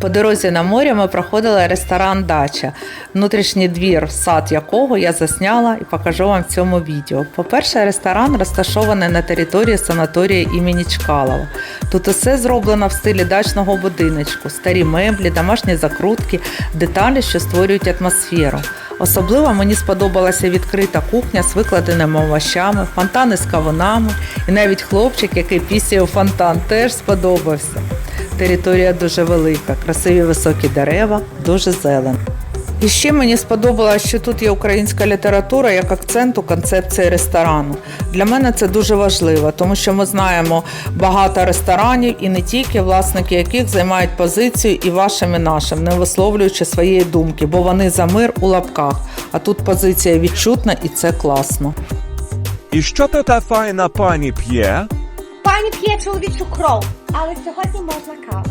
По дорозі на море ми проходили ресторан Дача, внутрішній двір, сад якого я засняла і покажу вам в цьому відео. По-перше, ресторан розташований на території санаторія імені Чкалова. Тут усе зроблено в стилі дачного будиночку, старі меблі, домашні закрутки, деталі, що створюють атмосферу. Особливо мені сподобалася відкрита кухня з викладеними овощами, фонтани з кавунами, і навіть хлопчик, який пісяє фонтан, теж сподобався. Територія дуже велика, красиві високі дерева, дуже зелено. І ще мені сподобалось, що тут є українська література як акцент у концепції ресторану. Для мене це дуже важливо, тому що ми знаємо багато ресторанів і не тільки власники яких займають позицію і вашим, і нашим, не висловлюючи своєї думки, бо вони за мир у лапках. А тут позиція відчутна і це класно. І що то та файна пані п'є? Пані п'є чоловічу кров, але сьогодні можна каву.